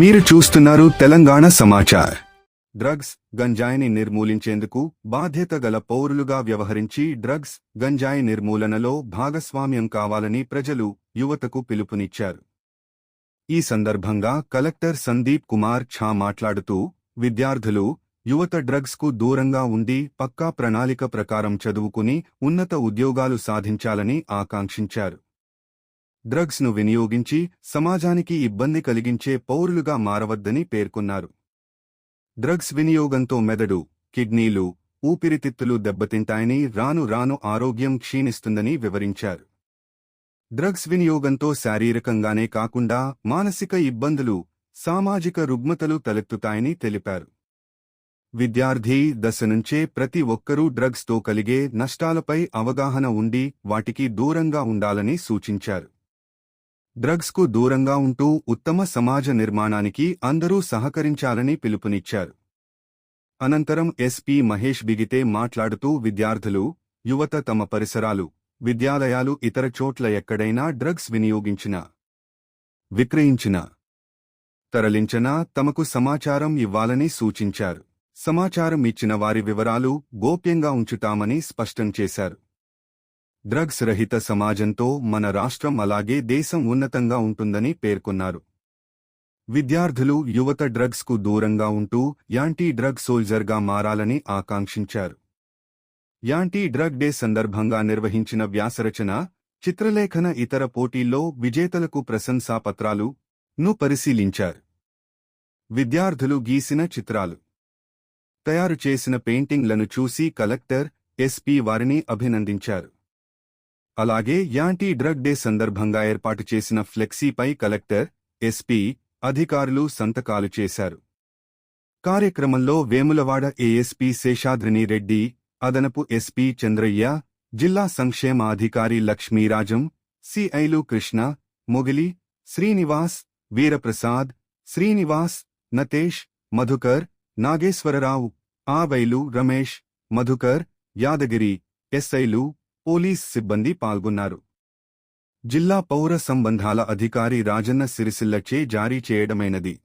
మీరు చూస్తున్నారు తెలంగాణ సమాచార్. డ్రగ్స్ గంజాయిని నిర్మూలించేందుకు బాధ్యత గల పౌరులుగా వ్యవహరించి డ్రగ్స్ గంజాయి నిర్మూలనలో భాగస్వామ్యం కావాలని ప్రజలు యువతకు పిలుపునిచ్చారు. ఈ సందర్భంగా కలెక్టర్ సందీప్ కుమార్ ఛా మాట్లాడుతూ విద్యార్థులు యువత డ్రగ్స్కు దూరంగా ఉండి పక్కా ప్రణాళిక ప్రకారం చదువుకుని ఉన్నత ఉద్యోగాలు సాధించాలని ఆకాంక్షించారు. డ్రగ్స్ను వినియోగించి సమాజానికి ఇబ్బంది కలిగించే పౌరులుగా మారవద్దని పేర్కొన్నారు. డ్రగ్స్ వినియోగంతో మెదడు కిడ్నీలు ఊపిరితిత్తులు దెబ్బతింటాయని రాను రాను ఆరోగ్యం క్షీణిస్తుందని వివరించారు. డ్రగ్స్ వినియోగంతో శారీరకంగానే కాకుండా మానసిక ఇబ్బందులు సామాజిక రుగ్మతలు తలెత్తుతాయని తెలిపారు. విద్యార్థి దశ నుంచే ప్రతి ఒక్కరూ డ్రగ్స్తో కలిగే నష్టాలపై అవగాహన ఉండి వాటికి దూరంగా ఉండాలని సూచించారు. డ్రగ్స్కు దూరంగా ఉంటూ ఉత్తమ సమాజ నిర్మాణానికి అందరూ సహకరించాలని పిలుపునిచ్చారు. అనంతరం ఎస్పీ మహేష్ బిగితే మాట్లాడుతూ విద్యార్థులు యువత తమ పరిసరాలు విద్యాలయాలు ఇతర చోట్ల ఎక్కడైనా డ్రగ్స్ వినియోగించినా విక్రయించినా తరలించినా తమకు సమాచారం ఇవ్వాలని సూచించారు. సమాచారం ఇచ్చిన వారి వివరాలు గోప్యంగా ఉంచుతామని స్పష్టం చేశారు. డ్రగ్స్ రహిత సమాజంతో మన రాష్ట్రం అలాగే దేశం ఉన్నతంగా ఉంటుందని పేర్కొన్నారు. విద్యార్థులు యువత డ్రగ్స్కు దూరంగా ఉంటూ యాంటీ డ్రగ్ సోల్జర్గా మారాలని ఆకాంక్షించారు. యాంటీ డ్రగ్ డే సందర్భంగా నిర్వహించిన వ్యాసరచన చిత్రలేఖన ఇతర పోటీల్లో విజేతలకు ప్రశంసాపత్రాలు ను పరిశీలించారు. విద్యార్థులు గీసిన చిత్రాలు. తయారు చేసిన పెయింటింగ్లను చూసి కలెక్టర్ ఎస్పీ వారిని అభినందించారు. అలాగే యాంటీ డ్రగ్ డే సందర్భంగా ఏర్పాటు చేసిన ఫ్లెక్సీపై కలెక్టర్ ఎస్పీ అధికారులు సంతకాలు చేశారు. కార్యక్రమంలో వేములవాడ ఏఎస్పీ శేషాద్రిని రెడ్డి అదనపు ఎస్పీ చంద్రయ్య జిల్లా సంక్షేమ అధికారి లక్ష్మీరాజం సిఐలు కృష్ణ మొగిలి శ్రీనివాస్ వీరప్రసాద్ శ్రీనివాస్ నతేష్ మధుకర్ నాగేశ్వరరావు ఆవైలు రమేష్ మధుకర్ యాదగిరి ఎస్ఐలు పోలీస్ సిబ్బంది పాల్గొన్నారు. జిల్లా పౌర సంబంధాల అధికారి రాజన్న సిరిసిల్లచే జారీ చేయడమైనది.